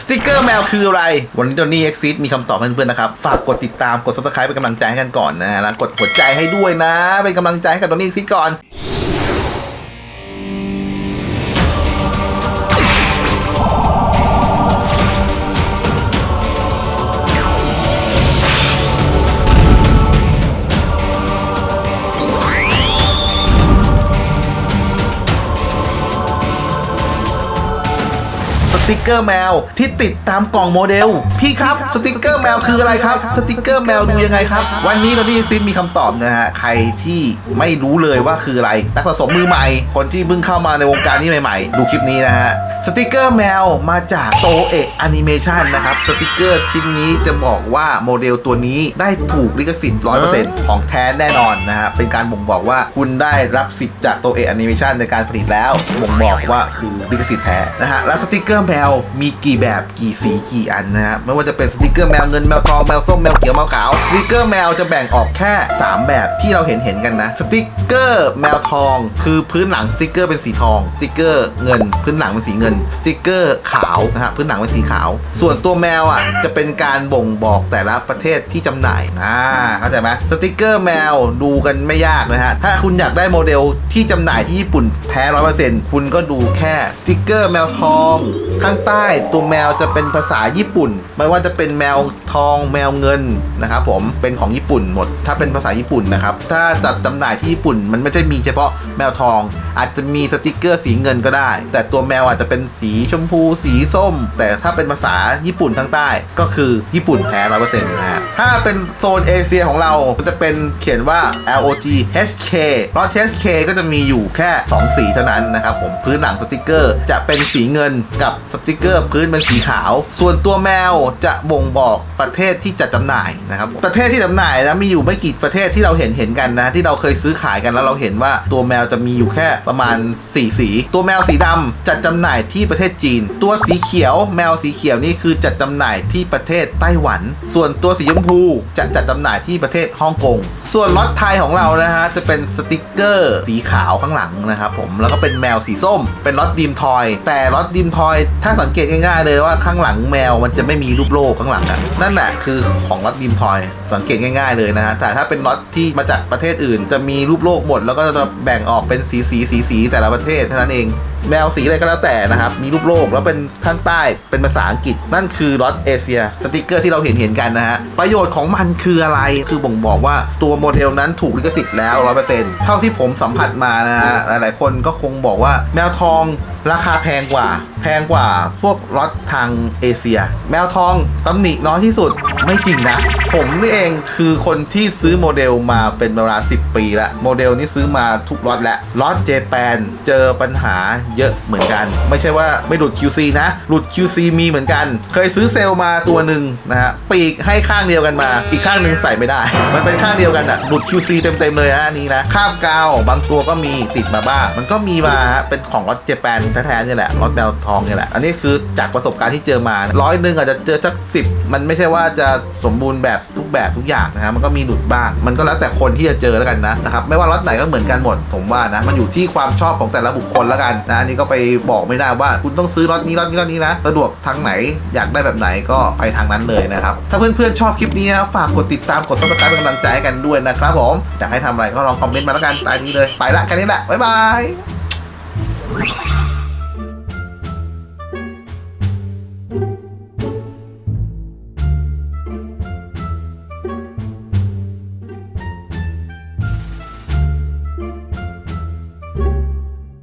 สติกเกอร์แมวคืออะไร วันนี้โดนี่เอ็กซิสมีคำตอบให้เพื่อนๆนะครับ ฝากกดติดตามกดซับสไครป์เป็นกำลังใจให้กันก่อนนะแล้วกดหัวใจให้ด้วยนะ เป็นกำลังใจให้กับโดนี่เอ็กซิสก่อน ติกเกอร์แมวที่ติดตามกล่องโมเดล พี่ครับสติกเกอร์แมวคืออะไรครับ สติกเกอร์แมวดูยังไงครับ วันนี้เราที่ซิมีคำตอบนะฮะใครที่ไม่รู้เลยว่าคืออะไรนักสะสมมือใหม่ คนที่เพิ่งเข้ามาในวงการนี้ใหม่ๆ ดูคลิปนี้นะฮะสติกเกอร์แมวมาจากโตเอะแอนิเมชันนะครับสติกเกอร์ชิ้นนี้จะบอกว่าโมเดลตัวนี้ได้ถูกลิขสิทธิ์100%ของแท้แน่นอนนะฮะเป็นการบ่งบอกว่าคุณได้รับสิทธิ์จากโตเอะแอนิเมชันในการผลิตแล้วบ่งบอกว่าคือลิขสิทธิ์แท้นะฮะแล้วสติกเกอร์แมวมีกี่แบบกี่สีกี่อันนะฮะไม่ว่าจะเป็นสติกเกอร์แมวเงินแมวทองแมวส้มแมวเขียวแมวขาวสติกเกอร์แมวจะแบ่งออกแค่ 3 แบบที่เราเห็นเห็นกันนะสติกเกอร์แมวทอง คือพื้นหลังสติกเกอร์เป็นสีทองสติกเกอร์เงิน พื้นหลังเป็นสีเงินสติกเกอร์ขาวนะฮะพื้นหลังเป็นสีขาว ส่วนตัวแมวอะจะเป็นการบ่งบอกแต่ละประเทศที่จำหน่ายนะเข้าใจไหมสติกเกอร์แมวดูกันไม่ยากนะฮะถ้าคุณอยากได้โมเดลที่จำหน่ายที่ญี่ปุ่นแท้ร้อยเปอร์เซ็นต์คุณก็ดูแค่สติกเกอร์แมวทองขางใต้ตัวแมวจะเป็นภาษาญี่ปุ่น ไม่ว่าจะเป็นแมวทองแมวเงินนะครับผมเป็นของญี่ปุ่นหมด ถ้าเป็นภาษาญี่ปุ่นนะครับ ถ้าจัดจำหน่ายที่ญี่ปุ่น มันไม่ใช่มีเฉพาะแมวทอง อาจจะมีสติกเกอร์สีเงินก็ได้ แต่ตัวแมวอาจจะเป็นสีชมพู สีส้ม แต่ถ้าเป็นภาษาญี่ปุ่นทางใต้ ก็คือญี่ปุ่นแท้ร้อยเปอร์เซ็นต์นะฮะถ้าเป็นโซนเอเชียของเราจะเป็นเขียนว่า LOG HK รอ HK ก็จะมีอยู่แค่ 2 สีเท่านั้นนะครับผมพื้นหลังสติกเกอร์จะเป็นสีเงินกับสติกเกอร์พื้นเป็นสีขาว ส่วนตัวแมวจะบ่งบอกประเทศที่จะจำหน่ายนะครับประเทศที่จำหน่ายนะมีอยู่ไม่กี่ประเทศที่เราเห็นเห็นกันนะที่เราเคยซื้อขายกันแล้วเราเห็นว่าตัวแมวจะมีอยู่แค่ประมาณ4สีตัวแมวสีดำจัดจำหน่ายที่ประเทศจีน ตัวสีเขียวแมวสีเขียวนี่คือจัดจำหน่ายที่ประเทศไต้หวัน ส่วนตัวสีชมพูจะจัดจำหน่ายที่ประเทศฮ่องกงส่วนล็อตไทยของเรานะฮะจะเป็นสติกเกอร์สีขาวข้างหลังนะครับผมแล้วก็เป็นแมวสีส้ม เป็นล็อตดีมทอย แต่ล็อตดีมทอย ถ้าสังเกตง่ายๆ เลยว่าข้างหลังแมวมันจะไม่มีรูปโลกข้างหลังอะนั่นแหละคือของล็อตดีมทอย สังเกตง่าย ๆเลยนะฮะแต่ถ้าเป็นล็อตที่มาจากประเทศอื่น จะมีรูปโลกหมดแล้วก็จะแบ่งออกเป็นสีสีสีสีแต่ละประเทศเท่านั้นเอง แมวสีอะไรก็แล้วแต่นะครับ มีรูปโลกแล้วเป็นข้างใต้เป็นภาษาอังกฤษ นั่นคือรอตเอเชียสติกเกอร์ที่เราเห็นเห็นกันนะฮะ ประโยชน์ของมันคืออะไรคือบ่งบอกว่าตัวโมเดลนั้นถูกลิขสิทธิ์แล้ว100%เท่าที่ผมสัมผัสมานะฮะหลายๆคนก็คงบอกว่าแมวทอง ราคาแพงกว่า แพงกว่าพวกล็อตทางเอเชีย แมวทองตำหนิน้อยที่สุดไม่จริงนะ ผมนี่เองคือคนที่ซื้อโมเดลมาเป็นเวลา 10 ปีล้วโมเดลนี้ซื้อมาทุกล็อตแล้วล็อตเจแปนเจอปัญหาเยอะเหมือนกัน ไม่ใช่ว่าไม่หลุด QC นะ หลุด QC มีเหมือนกัน เคยซื้อเซลล์มาตัวหนึ่งนะฮะปีกให้ข้างเดียวกันมา อีกข้างหนึ่งใส่ไม่ได้ มันเป็นข้างเดียวกันอะหลุด QC เต็มๆเลยนะอันนี้นะคาบกาวบางตัวก็มีติดมาบ้างมันก็มีมาฮะเป็นของล็อตเจแปนแท้ๆนี่แหละล็อตแมวทองนี่แหละ อันนี้คือจากประสบการณ์ที่เจอมาร้อยหนึ่งอาจจะเจอสักสิบมันไม่ใช่ว่าจะสมบูรณ์แบบทุกแบบทุกอย่างนะฮะมันก็มีหลุดบ้าง มันก็แล้วแต่คนที่จะเจอแล้วกันนะนะครับไม่ว่าล็อตไหนก็เหมือนกันหมดผมว่านะมันอยู่ที่ความชอบของแต่ละบุคคลแล้วกันนะอันนี้ก็ไปบอกไม่ได้ว่าคุณต้องซื้อล็อตนี้ล็อตนี้ล็อตนี้นะสะดวกทางไหนอยากได้แบบไหนก็ไปทางนั้นเลยนะครับถ้าเพื่อนๆชอบคลิปนี้ฝากกดติดตามกดซับสไครป์เป็นกำลังใจให้กันด้วยนะครับผมอยากให้ทำอะไรก็ลองคอมเมนต์มาแล้วกันตามนี้เลยไปละแค่นี้แหละบ๊ายบาย